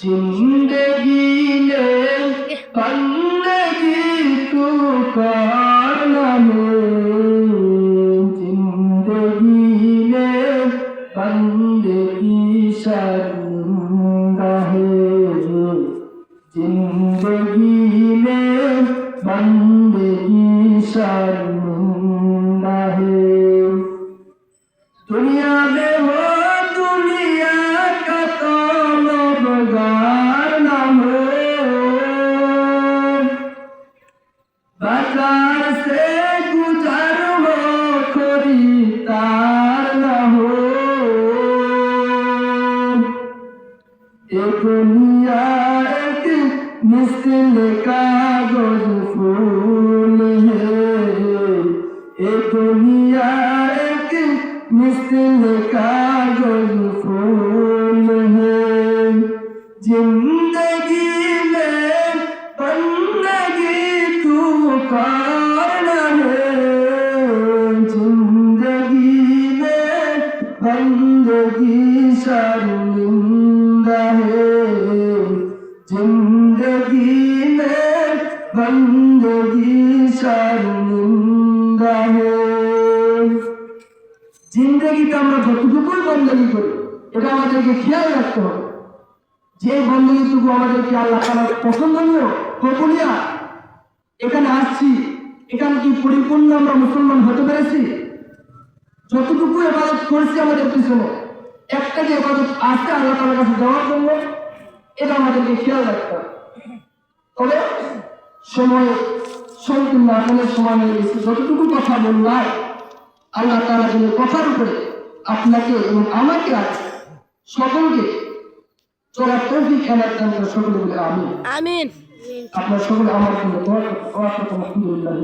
जिंदगी ले बंदगी तू कर जिंदगी ले बंदगी शर्मिंदा है जिंदगी ले बंदगी शर्म दुनिया में हो दुनिया का तलबगार न हो बाजार से गुजर हो खरीदार न हो ये दुनिया एक मिसल कागज फूल है ये दुनिया एक मिसल कागज़ फूल है ज़िंदगी में बंदगी तू कारण है ज़िंदगी में बंदगी शर्मिंदा है ज़िंदगी में बंदगी জিন্দগিতে আমরা যতটুকুই বন্দগি করি, এটা আমাদেরকে খেয়াল রাখতে হবে। যে বন্দগিটুকু আমাদেরকে আল্লাহ তালার পছন্দনীয় প্রকুলিয়া এখানে আসছি, এখানে কি পরিপূর্ণ আমরা মুসলমান হতে পেরেছি? যতটুকু এবাদত করেছি আমাদের পিছনে একটা যে এবাদত আছে আল্লাহ তালার কাছে দেওয়ার জন্য, এটা আমাদেরকে খেয়াল রাখতে হবে। তবে সময় সম্পূর্ণ আপনাদের সময় গেছে যতটুকু কথা বললাম আল্লাহ তালা যেন কথার উপরে আপনাকে এবং আমাকে আজ সকলকে চলার তৌফিক এনার দান করে সকলে বলে আমি আমিন। আপনার সকলে আমার জন্য দোয়া করতে আলহামদুলিল্লাহ।